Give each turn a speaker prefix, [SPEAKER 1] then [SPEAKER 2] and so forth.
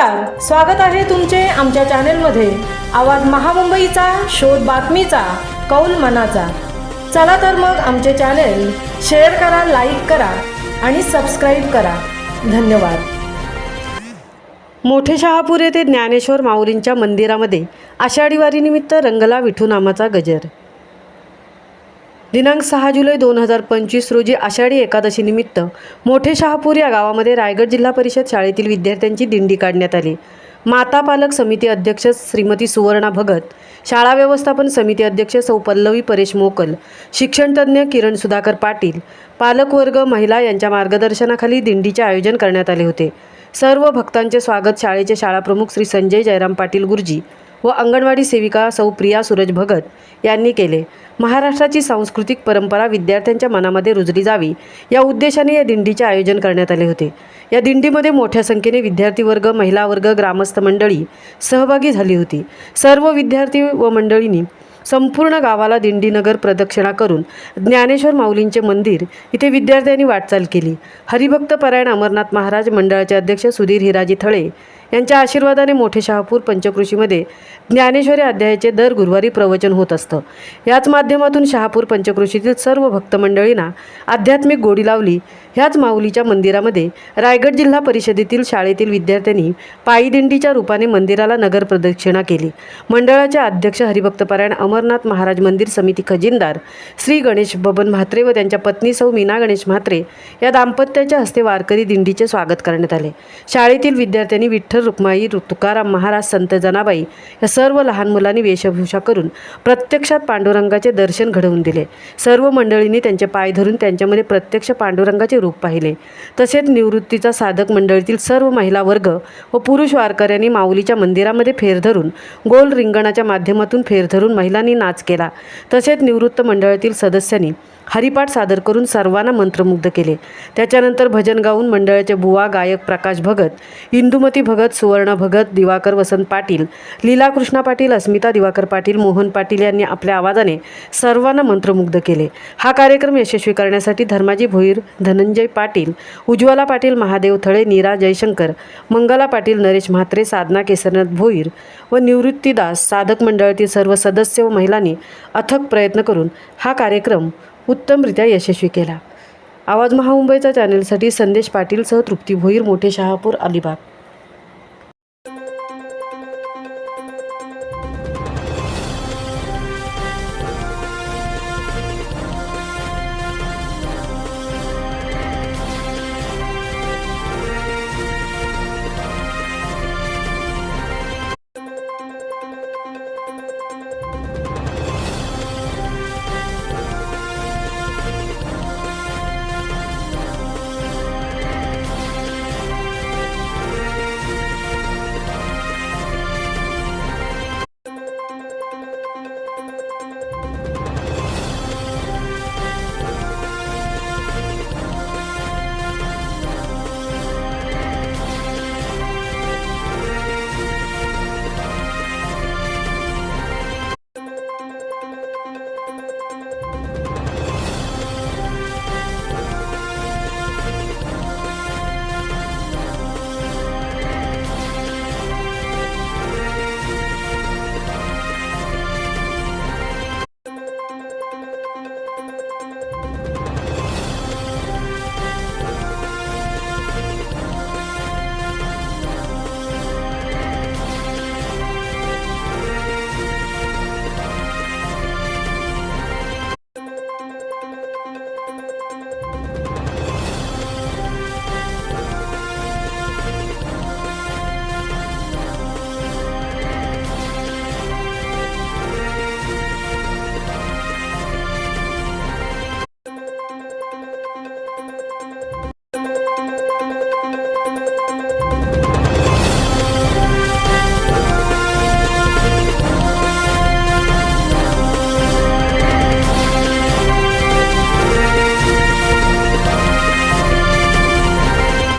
[SPEAKER 1] नमस्कार स्वागत आहे तुमचे आमच्या चॅनेलमध्ये. आवाज महामुंबईचा शोध बातमीचा कौल मनाचा. चला तर मग आमचे चॅनेल शेअर करा लाईक करा आणि सबस्क्राईब करा. धन्यवाद. मोठे शहापूर येथे ज्ञानेश्वर माऊलींच्या मंदिरामध्ये आषाढी वारीनिमित्त रंगला विठू नामाचा गजर. दिनांक सहा जुलै दोन हजार पंचवीस रोजी आषाढी एकादशीनिमित्त मोठे शहापूर या गावामध्ये रायगड जिल्हा परिषद शाळेतील विद्यार्थ्यांची दिंडी काढण्यात आली. माता पालक समिती अध्यक्ष श्रीमती सुवर्णा भगत शाळा व्यवस्थापन समिती अध्यक्ष सौ पल्लवी परेश मोकल शिक्षणतज्ज्ञ किरण सुधाकर पाटील पालकवर्ग महिला यांच्या मार्गदर्शनाखाली दिंडीचे आयोजन करण्यात आले होते. सर्व भक्तांचे स्वागत शाळेचे शाळाप्रमुख श्री संजय जयराम पाटील गुरुजी व अंगणवाडी सेविका सौ प्रिया सूरज भगत यांनी केले. महाराष्ट्राची सांस्कृतिक परंपरा विद्यार्थ्यांच्या मनामध्ये रुजली जावी या उद्देशाने या दिंडीचे आयोजन करण्यात आले होते. या दिंडीमध्ये मोठ्या संख्येने विद्यार्थी वर्ग महिला वर्ग ग्रामस्थ मंडळी सहभागी झाली होती. सर्व विद्यार्थी व मंडळींनी संपूर्ण गावाला दिंडीनगर प्रदक्षिणा करून ज्ञानेश्वर माऊलींचे मंदिर इथे विद्यार्थ्यांनी वाटचाल केली. हरिभक्त परायण अमरनाथ महाराज मंडळाचे अध्यक्ष सुधीर हिराजी थळे यांच्या आशीर्वादाने मोठे शहापूर पंचकृषीमध्ये ज्ञानेश्वरी अध्यायाचे दर गुरुवारी प्रवचन होत असतं. याच माध्यमातून शहापूर पंचकृषीतील सर्व भक्त मंडळींना आध्यात्मिक गोडी लावली. ह्याच माऊलीच्या मंदिरामध्ये रायगड जिल्हा परिषदेतील शाळेतील विद्यार्थ्यांनी पायीदिंडीच्या रूपाने मंदिराला नगर प्रदक्षिणा केली. मंडळाचे अध्यक्ष हरिभक्तपरायण अमरनाथ महाराज मंदिर समिती खजिनदार श्री गणेश बबन म्हात्रे व त्यांच्या पत्नी सौ मीना गणेश म्हात्रे या दाम्पत्याच्या हस्ते वारकरी दिंडीचे स्वागत करण्यात आले. शाळेतील विद्यार्थ्यांनी विठ्ठल रुक्माई रु- तुकाराम महाराज संत जनाबाई या सर्व लहान मुलांनी वेशभूषा करून प्रत्यक्षात पांडुरंगाचे दर्शन घडवून दिले. सर्व मंडळींनी त्यांचे पाय धरून त्यांच्यामध्ये प्रत्यक्ष पांडुरंगाचे रूप पाहिले. तसेच निवृत्तीचा साधक मंडळीतील सर्व महिला वर्ग व पुरुष वारकऱ्यांनी माऊलीच्या मंदिरामध्ये फेर धरून गोल रिंगणाच्या माध्यमातून फेर धरून महिलांनी नाच केला. तसेच निवृत्त मंडळातील सदस्यांनी हरिपाठ सादर करून सर्वांना मंत्रमुग्ध केले. त्याच्यानंतर भजन गाऊन मंडळाचे बुवा गायक प्रकाश भगत इंदुमती भगत सुवर्ण भगत दिवाकर वसंत पाटील लीला कृष्णा पाटील अस्मिता दिवाकर पाटील मोहन पाटील यांनी आपल्या आवाजाने सर्वांना मंत्रमुग्ध केले. हा कार्यक्रम यशस्वी करण्यासाठी धर्माजी भोईर धनंजय पाटील उज्ज्वला पाटील महादेव थळे नीरा जयशंकर मंगला पाटील नरेश म्हात्रे साधना केसरनाथ भोईर व निवृत्तीदास साधक मंडळातील सर्व सदस्य व महिलांनी अथक प्रयत्न करून हा कार्यक्रम उत्तमरित्या यशस्वी केला. आवाज महामुंबईचा चॅनेलसाठी संदेश पाटीलसह तृप्ती भोईर मोठे शहापूर अलिबाग.